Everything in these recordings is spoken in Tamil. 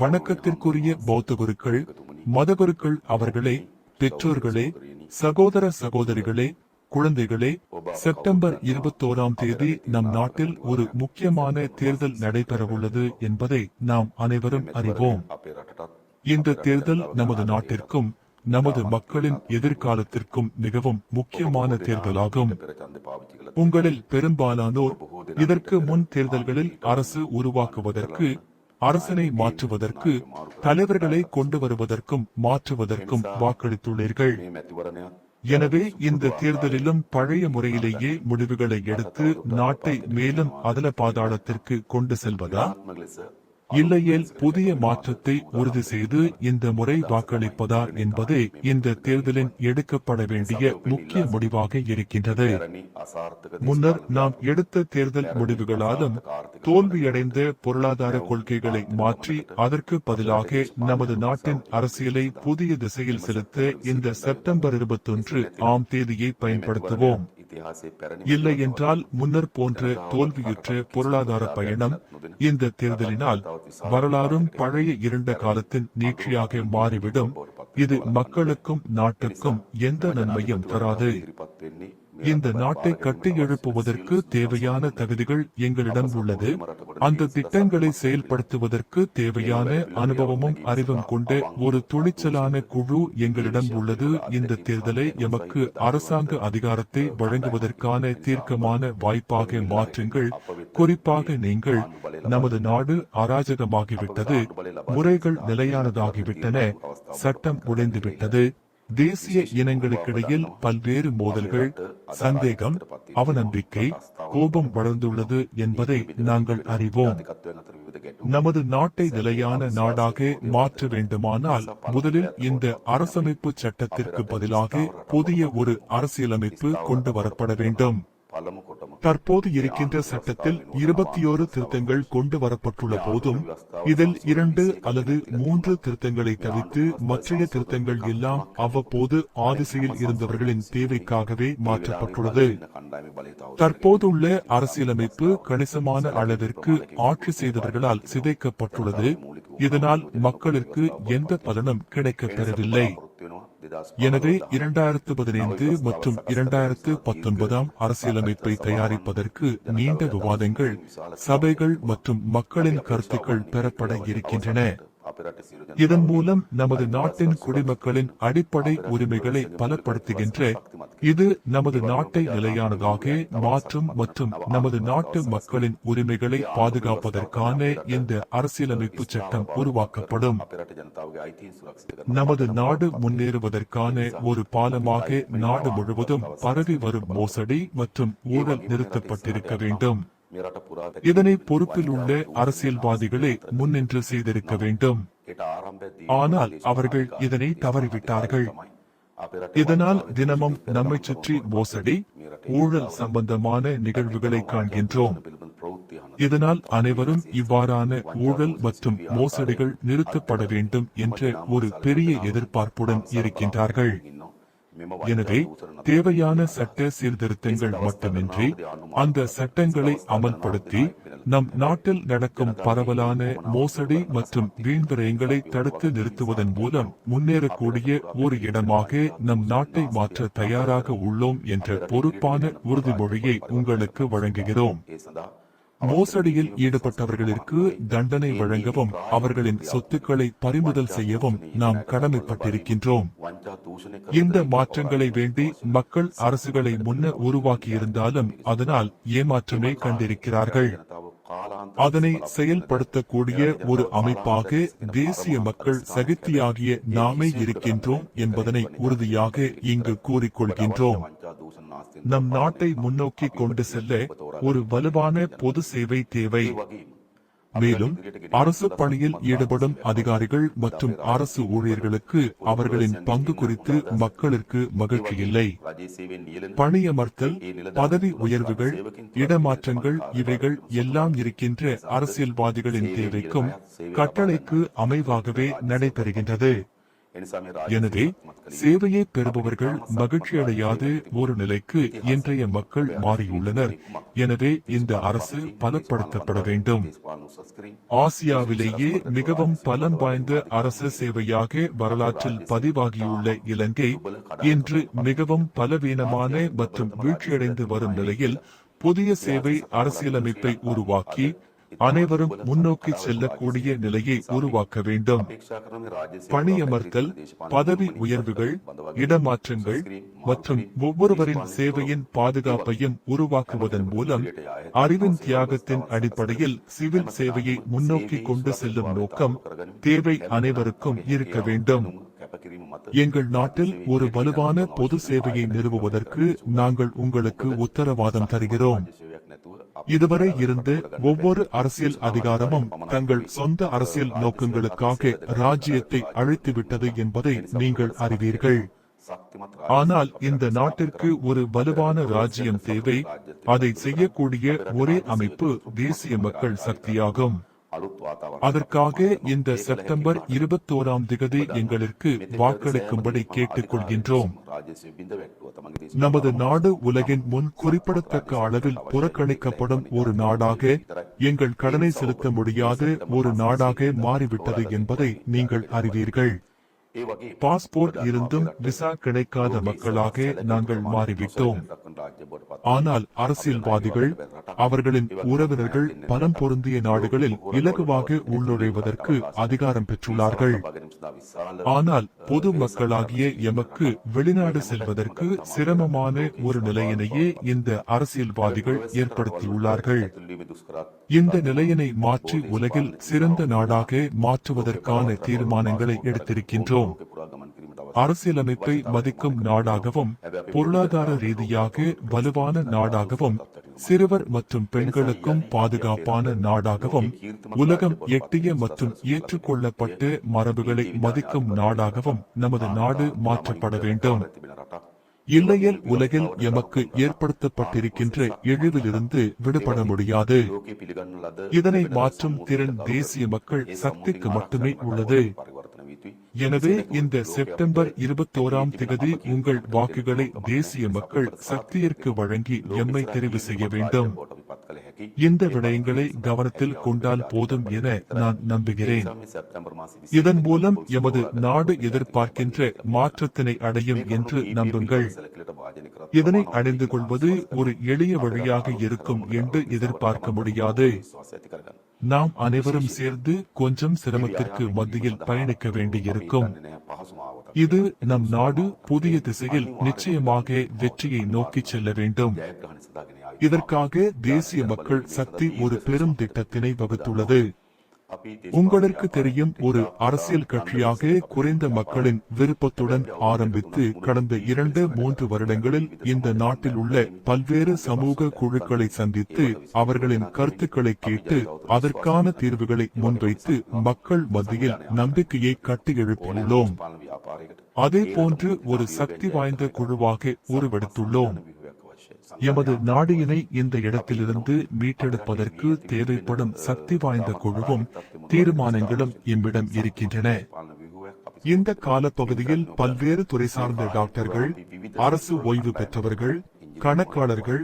வணக்கத்திற்குரிய பௌத்த குருக்கள் மதகுருக்கள் அவர்களே பெற்றோர்களே சகோதர சகோதரிகளே குழந்தைகளே செப்டம்பர் இருபத்தோராம் தேதி நம் நாட்டில் ஒரு முக்கியமான தேர்தல் நடைபெறவுள்ளது என்பதை நாம் அனைவரும் அறிவோம். இந்த தேர்தல் நமது நாட்டிற்கும் நமது மக்களின் எதிர்காலத்திற்கும் மிகவும் முக்கியமான தேர்தலாகும். உங்களில் பெரும்பாலானோர் இதற்கு முன் தேர்தல்களில் அரசு உருவாக்குவதற்கு அரசனை மாற்றுவதற்கு தலைவர்களை கொண்டு வருவதற்கும் மாற்றுவதற்கும் வாக்களித்துள்ளீர்கள். எனவே இந்த தேர்தலிலும் பழைய முறையிலேயே முடிவுகளை எடுத்து நாட்டை மேலும் அதல பாதாளத்திற்கு கொண்டு செல்வதா? இல்லையேல் புதிய மாற்றத்தை உறுதி செய்து இந்த முறை வாக்களிப்பதா என்பதே இந்த தேர்தலில் எடுக்கப்பட வேண்டிய முக்கிய முடிவாக இருக்கின்றது. முன்னர் நாம் எடுத்த தேர்தல் முடிவுகளாலும் தோல்வியடைந்த பொருளாதார கொள்கைகளை மாற்றி அதற்கு பதிலாக நமது நாட்டின் அரசியலை புதிய திசையில் செலுத்த இந்த செப்டம்பர் இருபத்தொன்று ஆம் தேதியை பயன்படுத்துவோம். இல்லை என்றால் முன்னர் போன்ற தோல்வியுற்ற பொருளாதார பயணம் இந்த தேர்தலினால் வரலாறும் பழைய இருண்ட காலத்தின் நீட்சியாக மாறிவிடும். இது மக்களுக்கும் நாட்டுக்கும் எந்த நன்மையும் தராது. இந்த நாட்டை கட்டி எழுப்புவதற்கு தேவையான தகுதிகள் எங்களிடம் உள்ளது. அந்த திட்டங்களை செயல்படுத்துவதற்கு தேவையான அனுபவமும் அறிவும் கொண்ட ஒரு துணிச்சலான குழு எங்களிடம் உள்ளது. இந்த தேர்தலை எமக்கு அரசாங்க அதிகாரத்தை வழங்குவதற்கான தீர்க்கமான வாய்ப்பாக மாற்றுங்கள். குறிப்பாக நீங்கள் நமது நாடு அராஜகமாகிவிட்டது. முறைகள் நிலையானதாகிவிட்டன. சட்டம் உடைந்துவிட்டது. தேசிய இனங்களுக்கிடையில் பல்வேறு மோதல்கள் சந்தேகம் அவநம்பிக்கை கோபம் வளர்ந்துள்ளது என்பதை நாங்கள் அறிவோம். நமது நாட்டை நிலையான நாடாக மாற்ற வேண்டுமானால் முதலில் இந்த அரசமைப்பு சட்டத்திற்கு பதிலாக புதிய ஒரு அரசியலமைப்பு கொண்டு வரப்பட வேண்டும். தற்போது இருக்கின்ற சட்டத்தில் இருபத்தி ஓரு திருத்தங்கள் கொண்டு வரப்பட்டுள்ள போதும் இதில் இரண்டு அல்லது மூன்று திருத்தங்களை தவிர்த்து மற்றைய திருத்தங்கள் எல்லாம் அவ்வப்போது ஆதிசையில் இருந்தவர்களின் தேவைக்காகவே மாற்றப்பட்டுள்ளது. தற்போதுள்ள அரசியலமைப்பு கணிசமான அளவிற்கு ஆட்சி செய்தவர்களால் சிதைக்கப்பட்டுள்ளது. இதனால் மக்களுக்கு எந்த பலனும் கிடைக்கப்பெறவில்லை. எனவே இரண்டாயிரத்து பதினைந்து மற்றும் இரண்டாயிரத்து பத்தொன்பதாம் அரசியலமைப்பை தயாரிப்பதற்கு நீண்ட விவாதங்கள் சபைகள் மற்றும் மக்களின் கருத்துக்கள் பெறப்பட இருக்கின்றன. இதன் மூலம் நமது நாட்டின் குடிமக்களின் அடிப்படை உரிமைகளை பலப்படுத்துகின்ற இது நமது நாட்டை நிலையானதாக மாற்றும் மற்றும் நமது நாட்டு மக்களின் உரிமைகளை பாதுகாப்பதற்கான இந்த அரசியலமைப்பு சட்டம் உருவாக்கப்படும். நமது நாடு முன்னேறுவதற்கான ஒரு பாலமாக நாடு முழுவதும் பரவி வரும் மோசடி மற்றும் ஊழல் நிறுத்தப்பட்டிருக்க வேண்டும். இதனை பொறுப்பில் உள்ள அரசியல்வாதிகளே முன்னின்று செய்திருக்க வேண்டும். ஆனால் அவர்கள் இதனை தவறிவிட்டார்கள். இதனால் தினமும் நம்மை சுற்றி மோசடி ஊழல் சம்பந்தமான நிகழ்வுகளை காண்கின்றோம். இதனால் அனைவரும் இவ்வாறான ஊழல் மற்றும் மோசடிகள் நிறுத்தப்பட வேண்டும் என்ற ஒரு பெரிய எதிர்பார்ப்புடன் இருக்கின்றார்கள். எனவே தேவையான சட்ட சீர்திருத்தங்கள் மட்டுமின்றி அந்த சட்டங்களை அமல்படுத்தி நம் நாட்டில் நடக்கும் பரவலான மோசடி மற்றும் வீண்விரயங்களை தடுத்து நிறுத்துவதன் மூலம் முன்னேறக்கூடிய ஒரு இடமாக நம் நாட்டை மாற்ற தயாராக உள்ளோம் என்ற பொறுப்பான உறுதிமொழியை உங்களுக்கு வழங்குகிறோம். மோசடியில் ஈடுபட்டவர்களுக்கு தண்டனை வழங்கவும் அவர்களின் சொத்துக்களை பறிமுதல் செய்யவும் நாம் கடமைப்பட்டிருக்கின்றோம். இந்த மாற்றங்களை வேண்டி மக்கள் அரசுகளை முன்ன உருவாக்கியிருந்தாலும் அதனால் ஏமாற்றமே கண்டிருக்கிறார்கள். அதனை செயல்படுத்தக்கூடிய ஒரு அமைப்பாக தேசிய மக்கள் சகித்தியாகிய நாமே இருக்கின்றோம் என்பதனை உறுதியாக இங்கு கூறிக்கொள்கின்றோம். நம் நாட்டை முன்னோக்கி கொண்டு செல்ல ஒரு வலுவான பொது சேவை தேவை. மேலும் அரசு பணியில் ஈடுபடும் அதிகாரிகள் மற்றும் அரசு ஊழியர்களுக்கு அவர்களின் பங்கு குறித்து மக்களுக்கு மகிழ்ச்சி இல்லை. பணியமர்த்தல் பதவி உயர்வுகள் இடமாற்றங்கள் இவைகள் எல்லாம் இருக்கின்ற அரசியல்வாதிகளின் தேவைக்கும் கட்டளைக்கு அமைவாகவே நடைபெறுகின்றது. எனவே சேவையை பெறுபவர்கள் மகிழ்ச்சி அடையாத ஒரு நிலைக்கு இன்றைய மக்கள் மாறியுள்ளனர். எனவே இந்த அரசு பலப்படுத்தப்பட வேண்டும். ஆசியாவிலேயே மிகவும் பலம் வாய்ந்த அரசு சேவையாக வரலாற்றில் பதிவாகியுள்ள இலங்கை இன்று மிகவும் பலவீனமான மற்றும் வீழ்ச்சியடைந்து வரும் நிலையில் புதிய சேவை அரசியலமைப்பை உருவாக்கி அனைவரும் முன்னோக்கி செல்லக்கூடிய நிலையை உருவாக்க வேண்டும். பணியமர்த்தல் பதவி உயர்வுகள் இடமாற்றங்கள் மற்றும் ஒவ்வொருவரின் சேவையின் பாதுகாப்பையும் உருவாக்குவதன் மூலம் அறிவின் தியாகத்தின் அடிப்படையில் சிவில் சேவையை முன்னோக்கி கொண்டு செல்லும் நோக்கம் தேவை அனைவருக்கும் இருக்க வேண்டும். எங்கள் நாட்டில் ஒரு வலுவான பொது சேவையை நிறுவுவதற்கு நாங்கள் உங்களுக்கு உத்தரவாதம் தருகிறோம். இதுவரை இருந்து ஒவ்வொரு அரசியல் அதிகாரமும் தங்கள் சொந்த அரசியல் நோக்கங்களுக்காக ராஜ்யத்தை அழைத்துவிட்டது என்பதை நீங்கள் அறிவீர்கள். ஆனால் இந்த நாட்டிற்கு ஒரு வலுவான ராஜ்யம் தேவை. அதை செய்யக்கூடிய ஒரே அமைப்பு தேசிய மக்கள் சக்தியாகும். அதற்காக இந்த செப்டம்பர் இருபத்தோராம் திகதி எங்களுக்கு வாக்களிக்கும்படி கேட்டுக்கொள்கின்றோம். நமது நாடு உலகின் முன் குறிப்பிடத்தக்க அளவில் புறக்கணிக்கப்படும் ஒரு நாடாக எங்கள் கடனை செலுத்த முடியாத ஒரு நாடாக மாறிவிட்டது என்பதை நீங்கள் அறிவீர்கள். பாஸ்போர்ட் இருந்தும் விசா கிடைக்காத மக்களாக நாங்கள் மாறிவிட்டோம். ஆனால் அரசியல்வாதிகள் அவர்களின் உறவினர்கள் பலம் பொருந்திய நாடுகளில் இலகுவாக உள்நுழைவதற்கு அதிகாரம் பெற்றுள்ளார்கள் ஆனால் பொது மக்களாகிய எமக்கு வெளிநாடு செல்வதற்கு சிரமமான ஒரு நிலையினையே இந்த அரசியல்வாதிகள் ஏற்படுத்தியுள்ளார்கள் இந்த நிலையினை மாற்றி உலகில் சிறந்த நாடாக மாற்றுவதற்கான தீர்மானங்களை எடுத்திருக்கின்றோம் அரசியலமைப்பை மதிக்கும் நாடாகவும் பொருளாதார ரீதியாக வலுவான நாடாகவும் சிறுவர் மற்றும் பெண்களுக்கும் பாதுகாப்பான நாடாகவும் உலகம் எட்டிய மற்றும் ஏற்றுக்கொள்ளப்பட்டு மரபுகளை மதிக்கும் நாடாகவும் நமது நாடு மாற்றப்பட வேண்டும். இல்லையில் உலகில் எமக்கு ஏற்படுத்தப்பட்டிருக்கின்ற இழிவிலிருந்து விடுபட முடியாது. இதனை மாற்றும் திறன் தேசிய மக்கள் சக்திக்கு மட்டுமே உள்ளது. எனவே இந்த செப்டம்பர் இருபத்தி ஓராம் தேதி உங்கள் வாக்குகளை தேசிய மக்கள் சக்தியிற்கு வழங்கி எம்மை தெரிவு செய்ய வேண்டும் இந்த விடயங்களை கவனத்தில் கொண்டால் போதும் என நான் நம்புகிறேன் இதன் மூலம் எமது நாடு எதிர்பார்க்கின்ற மாற்றத்தினை அடையும் என்று நம்புங்கள் இதனை அடைந்து கொள்வது ஒரு எளிய வழியாக இருக்கும் என்று எதிர்பார்க்க முடியாது நாம் அனைவரும் சேர்ந்து கொஞ்சம் சிரமத்திற்கு மத்தியில் பயணிக்க வேண்டியிருக்கும். இது நம் நாடு புதிய திசையில் நிச்சயமாக வெற்றியை நோக்கி செல்ல வேண்டும். இதற்காக தேசிய மக்கள் சக்தி ஒரு பெரும் திட்டத்தினை வகுத்துள்ளது. உங்களுக்கு தெரியும் ஒரு அரசியல் கட்சியாக குறைந்த மக்களின் விருப்பத்துடன் ஆரம்பித்து கடந்த இரண்டு மூன்று வருடங்களில் இந்த நாட்டில் உள்ள பல்வேறு சமூக குழுக்களை சந்தித்து அவர்களின் கருத்துக்களை கேட்டு அதற்கான தீர்வுகளை முன்வைத்து மக்கள் மத்தியில் நம்பிக்கையை கட்டியெழுப்பியுள்ளோம் அதே போன்று ஒரு சக்தி வாய்ந்த குழுவாக உருவெடுத்துள்ளோம். எமது நாடியினை இந்த இடத்திலிருந்து மீட்டெடுப்பதற்கு தேவைப்படும் சக்தி வாய்ந்த குழுவும் தீர்மானங்களும் எம்மிடம் இருக்கின்றன. இந்த காலப்பகுதியில் பல்வேறு துறை சார்ந்த டாக்டர்கள் அரசு ஓய்வு பெற்றவர்கள் கணக்காளர்கள்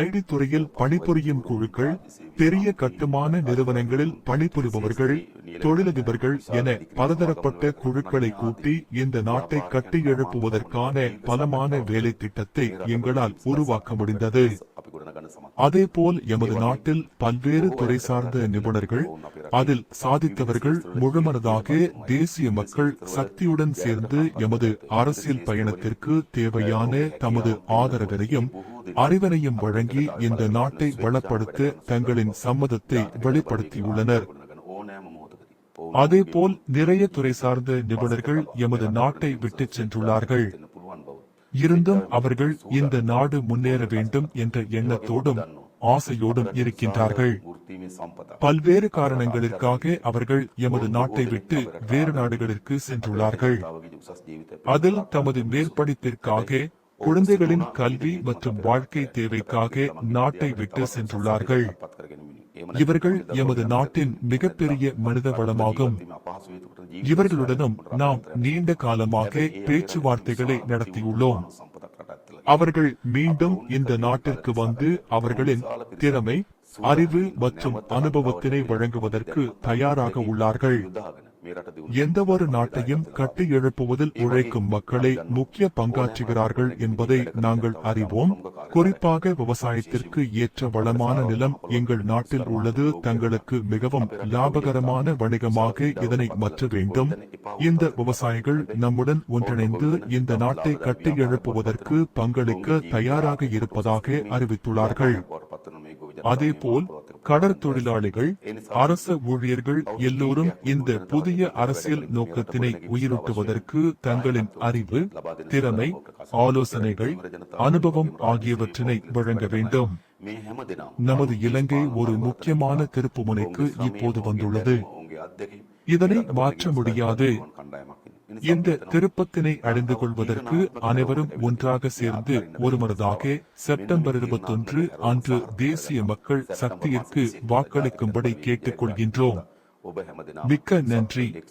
ஐடி துறையில் பணிபுரியும் குழுக்கள் பெரிய கட்டுமான நிறுவனங்களில் பணிபுரிபவர்கள் தொழிலதிபர்கள் என பலதரப்பட்ட குழுக்களை கூட்டி இந்த நாட்டை கட்டி எழுப்புவதற்கான பலமான வேலை திட்டத்தை எங்களால் உருவாக்க முடிந்தது அதே போல் எமது நாட்டில் பல்வேறு துறை சார்ந்த நிபுணர்கள் அதில் சாதித்தவர்கள் முழுமனதாக தேசிய மக்கள் சக்தியுடன் சேர்ந்து எமது அரசியல் பயணத்திற்கு தேவையான தமது ஆதரவினையும் அறிவனையும் வழங்கி இந்த நாட்டை வளப்படுத்த தங்களின் சம்மதத்தை வெளிப்படுத்தியுள்ளனர் அதேபோல் நிறைய துறை சார்ந்த நிபுணர்கள் எமது நாட்டை விட்டு சென்றுள்ளார்கள். இருந்தும் அவர்கள் இந்த நாடு முன்னேற வேண்டும் என்ற எண்ணத்தோடும் ஆசையோடும் இருக்கின்றார்கள். பல்வேறு காரணங்களுக்காக அவர்கள் எமது நாட்டை விட்டு வேறு நாடுகளுக்கு சென்றுள்ளார்கள். அதில் தமது மேற்படிப்பிற்காக குழந்தைகளின் கல்வி மற்றும் வாழ்க்கை தேவைக்காக நாட்டை விட்டு சென்றுள்ளார்கள். இவர்கள் எமது நாட்டின் மிகப்பெரிய மனித வளமாகும் இவர்களுடனும் நாம் நீண்ட காலமாக பேச்சுவார்த்தைகளை நடத்தியுள்ளோம். அவர்கள் மீண்டும் இந்த நாட்டிற்கு வந்து அவர்களின் திறமை அறிவு மற்றும் அனுபவத்தினை வழங்குவதற்கு தயாராக உள்ளார்கள். எந்த ஒரு நாட்டையும் கட்டி எழுப்புவதில் உழைக்கும் மக்களே முக்கிய பங்காற்றுகிறார்கள் என்பதை நாங்கள் அறிவோம். குறிப்பாக விவசாயத்திற்கு ஏற்ற வளமான நிலம் எங்கள் நாட்டில் உள்ளது. தங்களுக்கு மிகவும் லாபகரமான வணிகமாக இதனை மாற்ற வேண்டும். இந்த விவசாயிகள் நம்முடன் ஒன்றிணைந்து இந்த நாட்டை கட்டி எழுப்புவதற்கு பங்களிக்க தயாராக இருப்பதாக அறிவித்துள்ளார்கள். அதேபோல் கடற்தொழிலாளிகள் அரச ஊழியர்கள் எல்லோரும் இந்த புதிய அரசியல் நோக்கத்தினை உயிரூட்டுவதற்கு தங்களின் அறிவு திறமை ஆலோசனைகள் அனுபவம் ஆகியவற்றினை வழங்க வேண்டும். நமது இலங்கை ஒரு முக்கியமான திருப்புமுனைக்கு இப்போது வந்துள்ளது. இதனை மாற்ற முடியாது. இந்த திருப்பத்தினை அடைந்து கொள்வதற்கு அனைவரும் ஒன்றாக சேர்ந்து ஒருமனதாக செப்டம்பர் இருபத்தொன்று அன்று தேசிய மக்கள் சக்தியிற்கு வாக்களிக்கும்படி கேட்டுக்கொள்கின்றோம். மிக்க நன்றி.